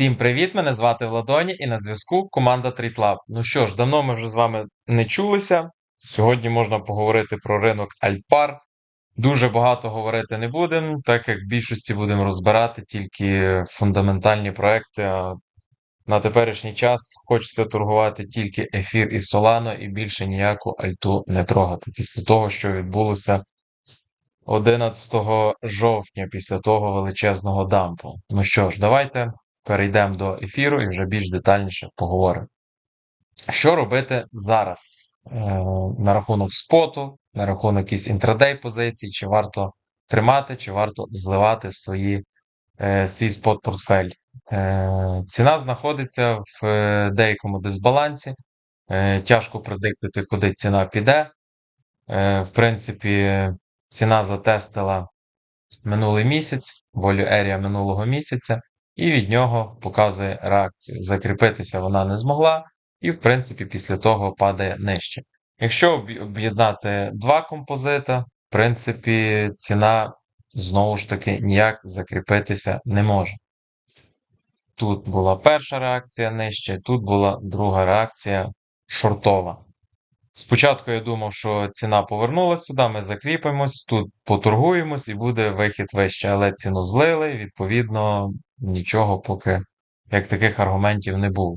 Всім привіт! Мене звати Владоні і на зв'язку команда TradeLab. Ну що ж, давно ми вже з вами не чулися. Сьогодні можна поговорити про ринок Альтпар. Дуже багато говорити не будемо, так як в більшості будемо розбирати тільки фундаментальні проекти. А на теперішній час хочеться торгувати тільки ефір і Solano і більше ніяку альту не трогати. Після того, що відбулося 11 жовтня, після того величезного дампу. Ну що ж, давайте перейдемо до ефіру і вже більш детальніше поговоримо. Що робити зараз е, на рахунок споту, на рахунок якісь інтрадей позицій, чи варто тримати, чи варто зливати свої, е, свій спот-портфель. Е, ціна знаходиться в деякому дисбалансі. Тяжко предиктити, куди ціна піде. В принципі, ціна затестила минулий місяць, волю ерія минулого місяця і від нього показує реакцію. Закріпитися вона не змогла, і, в принципі, після того падає нижче. Якщо об'єднати два композита, в принципі, ціна знову ж таки ніяк закріпитися не може. Тут була перша реакція нижче, тут була друга реакція шортова. Спочатку я думав, що ціна повернулася сюди, ми закріпимось, тут поторгуємось і буде вихід вище, але ціну злили, відповідно, нічого поки як таких аргументів не було.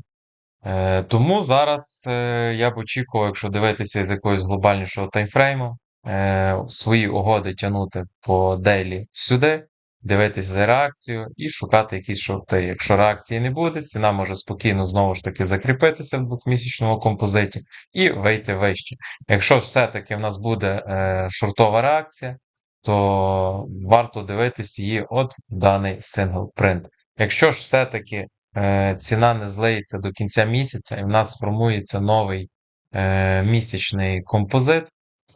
Е, Тому зараз е, я б очікував, якщо дивитися з якогось глобальнішого таймфрейму, е, свої угоди тягнути по дейлі сюди, дивитися за реакцією і шукати якісь шорти. Якщо реакції не буде, ціна може спокійно знову ж таки закріпитися в двохмісячному композиті і вийти вище. Якщо все-таки в нас буде е, шортова реакція, то варто дивитися її от в даний сингл принт. Якщо ж все-таки е, ціна не злиється до кінця місяця, і в нас формується новий е, місячний композит,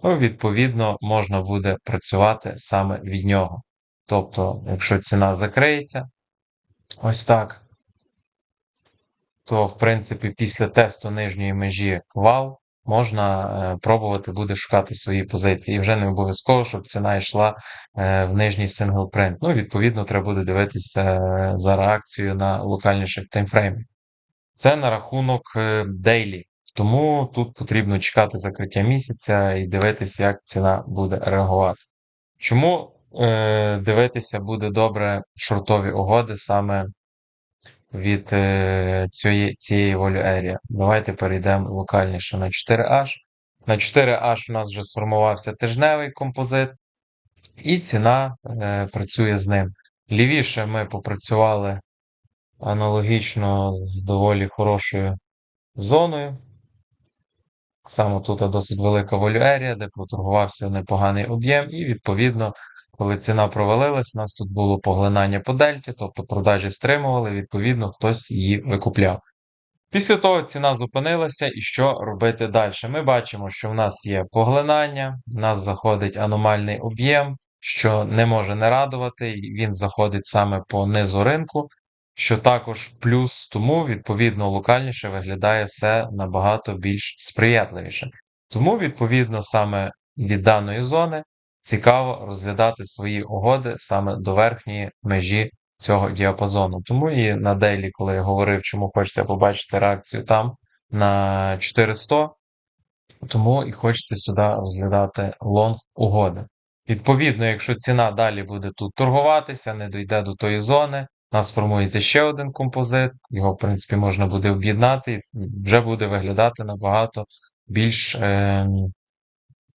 то відповідно можна буде працювати саме від нього. Тобто, якщо ціна закриється, ось так, то, в принципі, після тесту нижньої межі вал можна е, пробувати буде шукати свої позиції. І вже не обов'язково, щоб ціна йшла е, в нижній сингл принт. Ну, відповідно, треба буде дивитися е, за реакцією на локальніших таймфреймах. Це на рахунок дейлі. Тому тут потрібно чекати закриття місяця і дивитися, як ціна буде реагувати. Чому е, дивитися буде добре шортові угоди саме від е, цієї, цієї волю ерія? Давайте перейдемо локальніше на 4H. На 4H у нас вже сформувався тижневий композит, і ціна е, працює з ним. Лівіше ми попрацювали аналогічно з доволі хорошою зоною. Само тут досить велика волюерія, де проторгувався непоганий об'єм, і, відповідно, коли ціна провалилась, у нас тут було поглинання по дельті, тобто продажі стримували, відповідно, хтось її викупляв. Після того ціна зупинилася, і що робити далі? Ми бачимо, що в нас є поглинання, в нас заходить аномальний об'єм, що не може не радувати, і він заходить саме по низу ринку, що також плюс, тому, відповідно, локальніше виглядає все набагато більш сприятливіше. Тому, відповідно, саме від даної зони цікаво розглядати свої угоди саме до верхньої межі цього діапазону. Тому і на дейлі, коли я говорив, чому хочеться побачити реакцію там на 400, тому і хочеться сюди розглядати лонг угоди. Відповідно, якщо ціна далі буде тут торгуватися, не дійде до тої зони, у нас формується ще один композит, його, в принципі, можна буде об'єднати, і вже буде виглядати набагато більш е,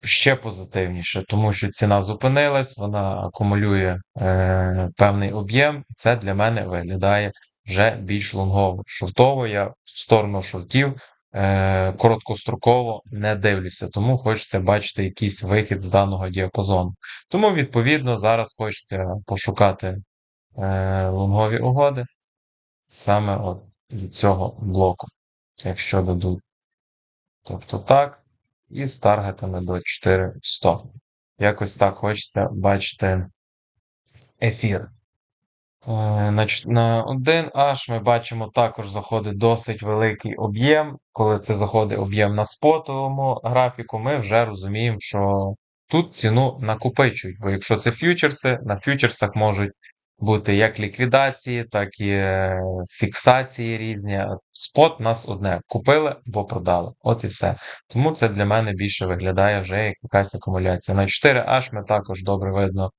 ще позитивніше, тому що ціна зупинилась, вона акумулює е, певний об'єм. Це для мене виглядає вже більш лонгово. Шортово я в сторону шортів е, короткостроково не дивлюся, тому хочеться бачити якийсь вихід з даного діапазону. Тому, відповідно, зараз хочеться пошукати е, лонгові угоди саме от від цього блоку, якщо дадуть. Тобто так і з таргетами до 400. Якось так хочеться бачити ефір. Е, на 1H ми бачимо також заходить досить великий об'єм. Коли це заходить об'єм на спотовому графіку, ми вже розуміємо, що тут ціну накопичують. Бо якщо це фьючерси, на фьючерсах можуть бути як ліквідації, так і е, фіксації різні. Спот нас одне: купили або продали. От і все. Тому це для мене більше виглядає вже як якась акумуляція. На 4H ми також добре видно,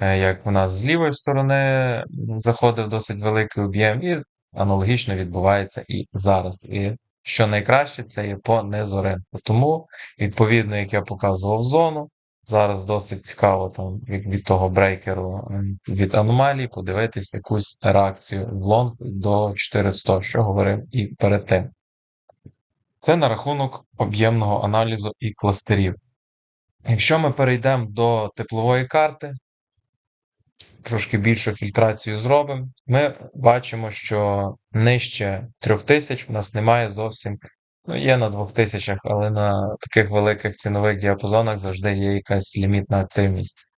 е, як у нас з лівої сторони заходив досить великий об'єм, і аналогічно відбувається і зараз. І що найкраще, це є по низу. Тому, відповідно, як я показував зону, зараз досить цікаво там від, від того брейкеру ем, від аномалії подивитись якусь реакцію в лонг до 400, що говорив і перед тим. Це на рахунок об'ємного аналізу і кластерів. Якщо ми перейдемо до теплової карти, трошки більшу фільтрацію зробимо, ми бачимо, що нижче 3000 в нас немає зовсім. Ну, є на 2000, але на таких великих цінових діапазонах завжди є якась лімітна активність.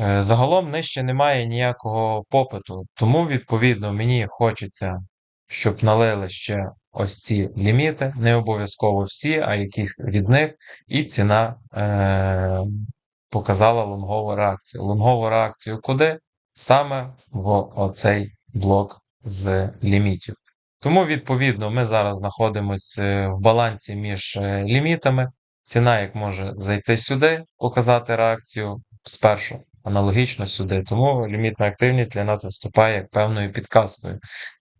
Е, Загалом нижче немає ніякого попиту, тому, відповідно, мені хочеться, щоб налили ще ось ці ліміти, не обов'язково всі, а якісь від них, і ціна е- показала лонгову реакцію. Лонгову реакцію куди? Саме в оцей блок з лімітів. Тому, відповідно, ми зараз знаходимося в балансі між е, лімітами. Ціна як може зайти сюди, показати реакцію спершу, аналогічно сюди. Тому лімітна активність для нас виступає як певною підказкою.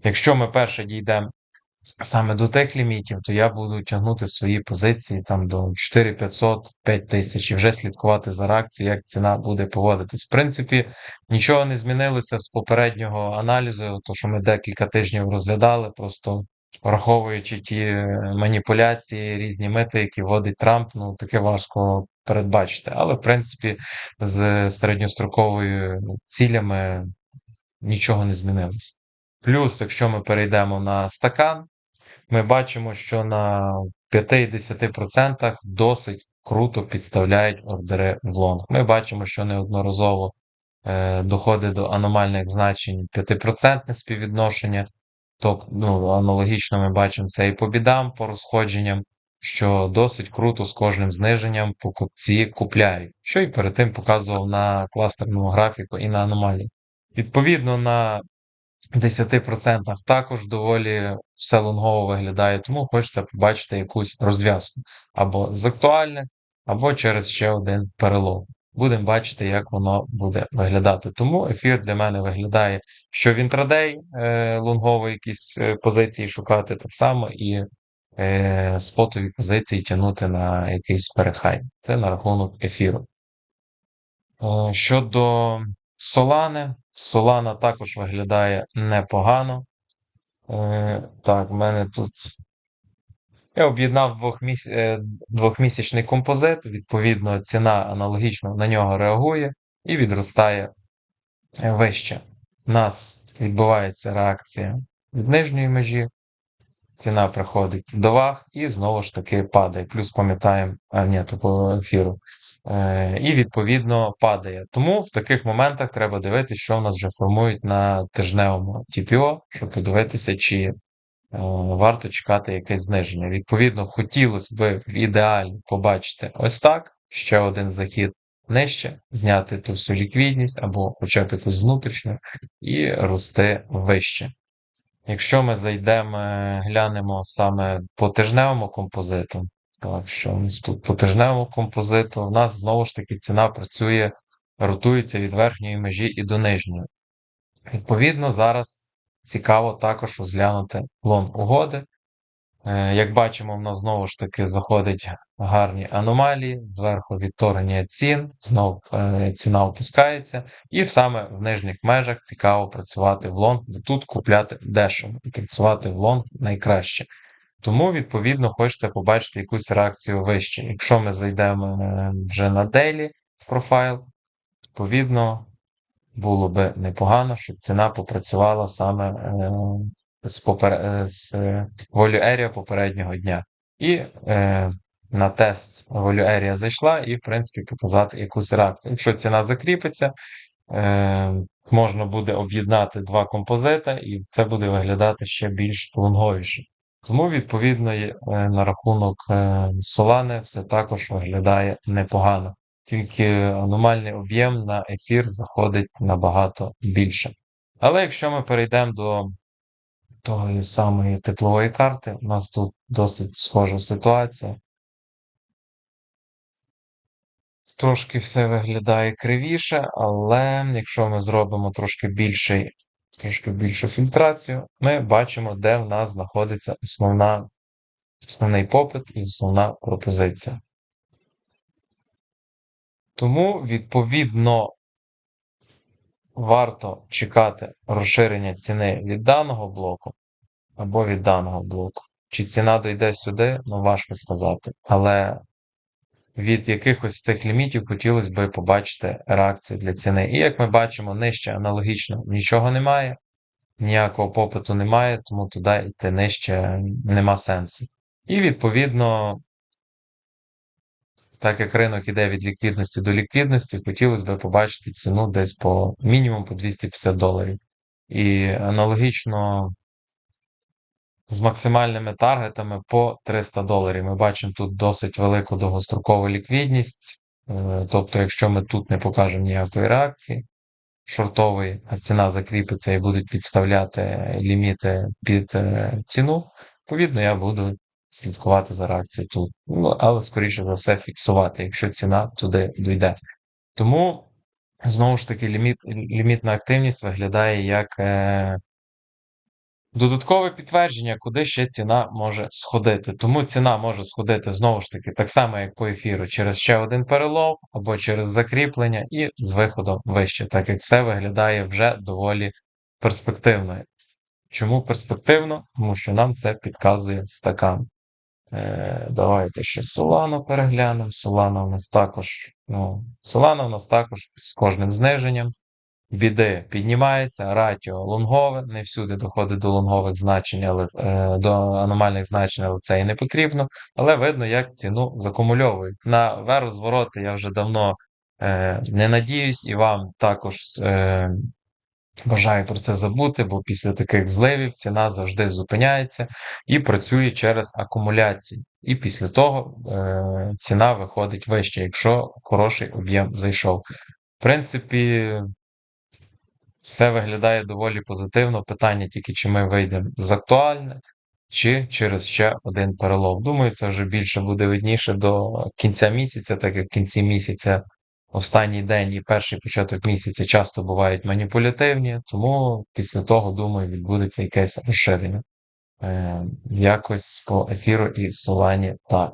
Якщо ми перше дійдемо саме до тих лімітів, то я буду тягнути свої позиції там до 4500, 5000 і вже слідкувати за реакцією, як ціна буде поводитись. В принципі, нічого не змінилося з попереднього аналізу, то що ми декілька тижнів розглядали, просто враховуючи ті маніпуляції, різні мити, які вводить Трамп, ну таке важко передбачити. Але в принципі, з середньостроковими цілями нічого не змінилося. Плюс, якщо ми перейдемо на стакан, ми бачимо, що на 5-10% досить круто підставляють ордери в лонг. Ми бачимо, що неодноразово е, доходить до аномальних значень 5% співвідношення. Тобто, ну, аналогічно ми бачимо це і по бідам, по розходженням, що досить круто з кожним зниженням покупці купляють, що і перед тим показував на кластерному графіку і на аномалії. Відповідно, на 10% також доволі все лонгово виглядає, тому хочеться побачити якусь розв'язку або з актуальних, або через ще один перелом. Будемо бачити, як воно буде виглядати. Тому ефір для мене виглядає, що в інтрадей е, лонгові якісь е, позиції шукати так само, і е, спотові позиції тягнути на якийсь перехай. Це на рахунок ефіру. Е, щодо Солани, Солана також виглядає непогано. Е, Так, в мене тут. Я об'єднав е, двохмісячний композит, відповідно, ціна аналогічно на нього реагує і відростає е, вище. У нас відбувається реакція від нижньої межі, ціна приходить до ваг і знову ж таки падає. Плюс пам'ятаємо, а ні, то по ефіру. Е, І відповідно падає. Тому в таких моментах треба дивитися, що в нас вже формують на тижневому TPO, щоб подивитися, чи е, варто чекати якесь зниження. Відповідно, хотілося б в ідеалі побачити ось так: ще один захід нижче, зняти ту всю ліквідність або хоча б якусь внутрішню, і рости вище. Якщо ми зайдемо, глянемо саме по тижневому композиту, що у нас тут по тижневому композиту, у нас знову ж таки ціна працює, ротується від верхньої межі і до нижньої. Відповідно, зараз цікаво також розглянути лонг угоди. Е, Як бачимо, в нас знову ж таки заходять гарні аномалії, зверху відторгнення цін, знову е, ціна опускається, і саме в нижніх межах цікаво працювати в лонг, тут купляти дешево і працювати в лонг найкраще. Тому, відповідно, хочеться побачити якусь реакцію вище. Якщо ми зайдемо е, вже на дейлі в профайл, відповідно, було би непогано, щоб ціна попрацювала саме е, з попер... е, з Area попереднього дня. І е, на тест Area зайшла, і, в принципі, показати якусь реакцію. Якщо ціна закріпиться, е, можна буде об'єднати два композита, і це буде виглядати ще більш лонговіше. Тому, відповідно, е, на рахунок е, Solana все також виглядає непогано. тільки аномальний об'єм на ефір заходить набагато більше. Але якщо ми перейдемо до тої самої теплової карти, у нас тут досить схожа ситуація. Трошки все виглядає кривіше, але якщо ми зробимо трошки більший, трошки більшу фільтрацію, ми бачимо, де в нас знаходиться основна, основний попит і основна пропозиція. Тому, відповідно, варто чекати розширення ціни від даного блоку або від даного блоку. Чи ціна дойде сюди, ну важко сказати. Але від якихось цих лімітів хотілося б побачити реакцію для ціни. І як ми бачимо, нижче аналогічно нічого немає, ніякого попиту немає, тому туди йти нижче нема сенсу. І відповідно, так як ринок іде від ліквідності до ліквідності, хотілося б побачити ціну десь по мінімум по 250 доларів. І аналогічно з максимальними таргетами по 300 доларів. Ми бачимо тут досить велику довгострокову ліквідність. Е, тобто, якщо ми тут не покажемо ніякої реакції шортової, а ціна закріпиться і будуть підставляти ліміти під е, ціну, відповідно, я буду слідкувати за реакцією тут. Ну, але, скоріше за все, фіксувати, якщо ціна туди дійде. Тому, знову ж таки, ліміт, лімітна активність виглядає як е, Додаткове підтвердження, куди ще ціна може сходити. Тому ціна може сходити знову ж таки, так само, як по ефіру, через ще один перелов або через закріплення і з виходом вище, так як все виглядає вже доволі перспективно. Чому перспективно? Тому що нам це підказує стакан. Е, Давайте ще Solano переглянемо. Solana у нас також, ну, Solana у нас також з кожним зниженням біди піднімається, ратіо лонгове, не всюди доходить до лонгових значень, але е, до аномальних значень, але це і не потрібно. Але видно, як ціну закумульовують. На веру-звороти я вже давно е, не надіюсь і вам також е, бажаю про це забути, бо після таких зливів ціна завжди зупиняється і працює через акумуляцію. І після того е, ціна виходить вище, якщо хороший об'єм зайшов. В принципі, все виглядає доволі позитивно. Питання тільки, чи ми вийдемо з актуальне, чи через ще один перелом. Думаю, це вже більше буде видніше до кінця місяця, так як в кінці місяця останній день і перший початок місяця часто бувають маніпулятивні, тому після того, думаю, відбудеться якесь розширення. Е, Якось по ефіру і Солані так.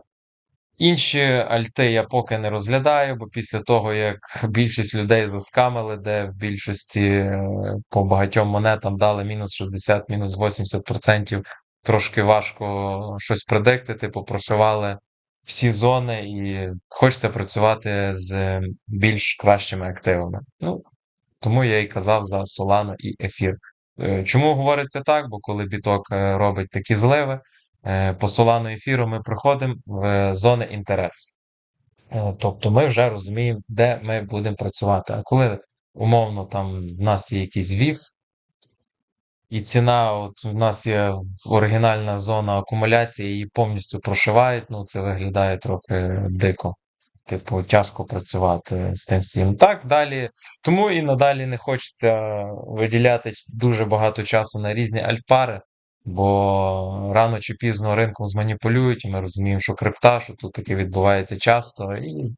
Інші альти я поки не розглядаю, бо після того, як більшість людей заскамили, де в більшості е, по багатьом монетам дали мінус 60, мінус 80%, трошки важко щось предиктити, попрошивали всі зони, і хочеться працювати з більш кращими активами. Ну, Тому я і казав за Solana і ефір. Е, чому говориться так? Бо коли біток е, робить такі зливи. Е, по Solano ефіру ми проходимо в зони інтересу. Е, тобто ми вже розуміємо, де ми будемо працювати. А коли умовно там в нас є якийсь VIF, і ціна, от у нас є оригінальна зона акумуляції, її повністю прошивають, ну це виглядає трохи дико. Типу, тяжко працювати з тим всім. Так далі. Тому і надалі не хочеться виділяти дуже багато часу на різні альтпари. Бо рано чи пізно ринком зманіпулюють, і ми розуміємо, що крипта, що тут таке відбувається часто, і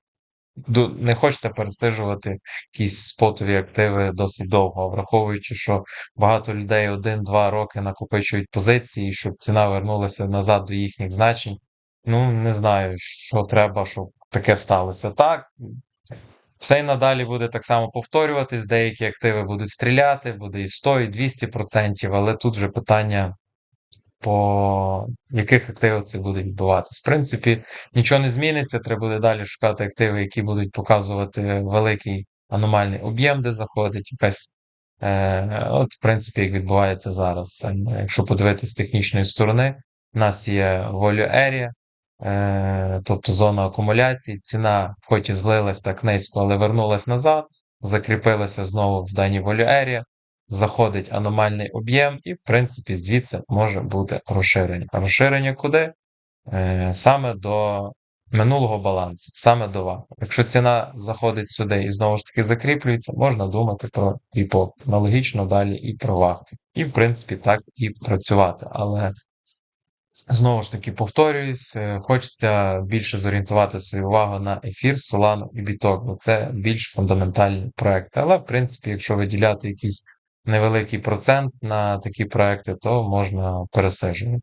не хочеться пересиджувати якісь спотові активи досить довго, враховуючи, що багато людей один-два роки накопичують позиції, щоб ціна вернулася назад до їхніх значень. Ну, не знаю, що треба, щоб таке сталося. Так, все й надалі буде так само повторюватись, деякі активи будуть стріляти, буде і 100, і 200%, але тут вже питання по яких активах це буде відбуватись. В принципі, нічого не зміниться, треба буде далі шукати активи, які будуть показувати великий аномальний об'єм, де заходить якась. Е, От, в принципі, як відбувається зараз. Ем, якщо подивитися з технічної сторони, у нас є Area, е, тобто зона акумуляції, ціна, хоч і злилась так низько, але вернулась назад, закріпилася знову в даній Area заходить аномальний об'єм, і, в принципі, звідси може бути розширення. Розширення куди? Е, саме до минулого балансу, саме до ВАП. Якщо ціна заходить сюди і знову ж таки закріплюється, можна думати про ІПОП. Аналогічно далі і про ВАГ. І, в принципі, так і працювати. Але знову ж таки повторююсь, е, хочеться більше зорієнтувати свою увагу на ефір, Solana і Біток, бо це більш фундаментальні проекти. Але, в принципі, якщо виділяти якийсь невеликий процент на такі проекти, то можна пересаджувати.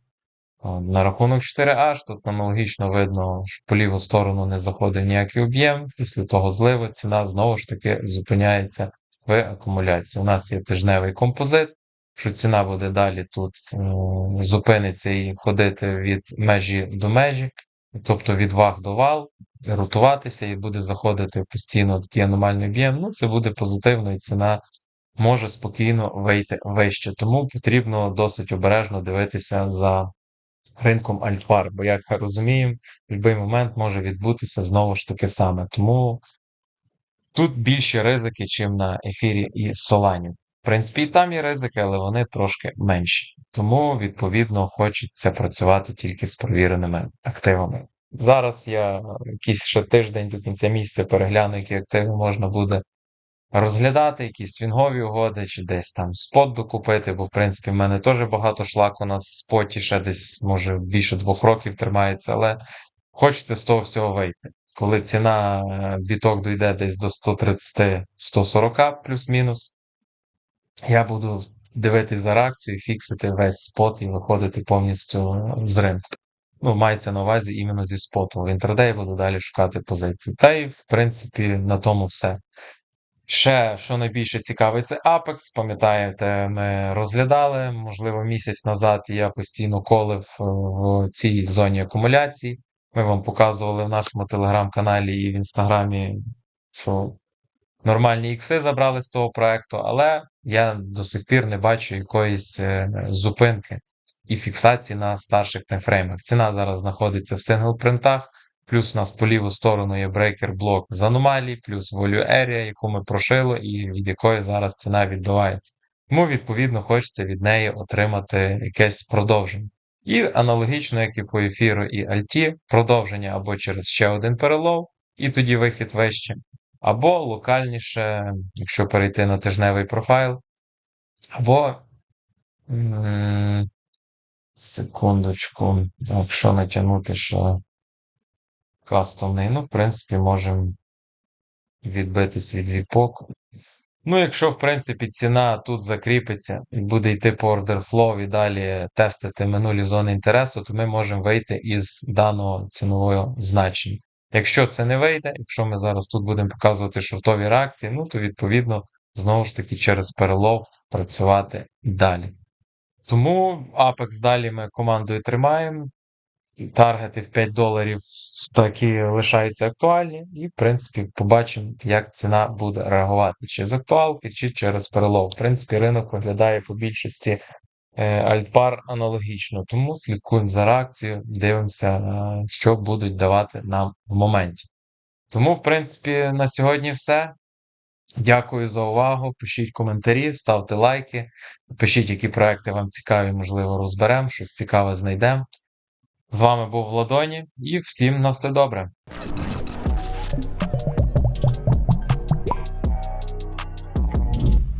На рахунок 4H, тут аналогічно видно, що по ліву сторону не заходить ніякий об'єм. Після того зливу ціна знову ж таки зупиняється в акумуляції. У нас є тижневий композит, що ціна буде далі тут е, зупиниться і ходити від межі до межі, тобто від ваг до вал, ротуватися і буде заходити постійно такий аномальний об'єм. Ну, це буде позитивно, і ціна може спокійно вийти вище. Тому потрібно досить обережно дивитися за ринком альтпар, бо, як розуміємо, в будь-який момент може відбутися знову ж таки саме. Тому тут більші ризики, чим на ефірі і Солані. В принципі, і там є ризики, але вони трошки менші. Тому, відповідно, хочеться працювати тільки з провіреними активами. Зараз я якийсь ще тиждень до кінця місяця перегляну, які активи можна буде розглядати, якісь свінгові угоди, чи десь там спот докупити, бо, в принципі, в мене теж багато шлаку на споті, ще десь, може, більше двох років тримається, але хочеться з того всього вийти. Коли ціна е, біток дійде десь до 130-140 плюс-мінус, я буду дивитись за реакцію, фіксити весь спот і виходити повністю з ринку. Ну, мається на увазі іменно зі споту. В інтрадеї буду далі шукати позиції. Та й, в принципі, на тому все. Ще, що найбільше цікавить, це Apex. Пам'ятаєте, ми розглядали, можливо, місяць назад я постійно колив е, в цій зоні акумуляції. Ми вам показували в нашому телеграм-каналі і в інстаграмі, що нормальні ікси забрали з того проекту, але я до сих пір не бачу якоїсь е, зупинки і фіксації на старших таймфреймах. Ціна зараз знаходиться в сингл-принтах. Плюс у нас по ліву сторону є брейкер-блок з аномалій, плюс value area, яку ми прошили, і від якої зараз ціна відбувається. Тому, відповідно, хочеться від неї отримати якесь продовження. І аналогічно, як і по ефіру і Альті, продовження або через ще один перелов, і тоді вихід вище, або локальніше, якщо перейти на тижневий профайл, або. Секундочку, якщо натягнути, що кастомний. Ну, в принципі, можемо відбитись від віпок. Ну, якщо, в принципі, ціна тут закріпиться і буде йти по order flow і далі тестити минулі зони інтересу, то ми можемо вийти із даного цінового значення. Якщо це не вийде, якщо ми зараз тут будемо показувати шортові реакції, ну то відповідно знову ж таки через перелов працювати далі. Тому Apex далі ми командою тримаємо таргети в 5 доларів такі лишаються актуальні, і, в принципі, побачимо, як ціна буде реагувати чи з актуалки, чи через перелов. В принципі, ринок виглядає по більшості е, альтпар аналогічно, тому слідкуємо за реакцією, дивимося, е, що будуть давати нам в моменті. Тому, в принципі, на сьогодні все. Дякую за увагу. Пишіть коментарі, ставте лайки, пишіть, які проекти вам цікаві, можливо, розберемо, щось цікаве знайдемо. З вами був Владоні і всім на все добре.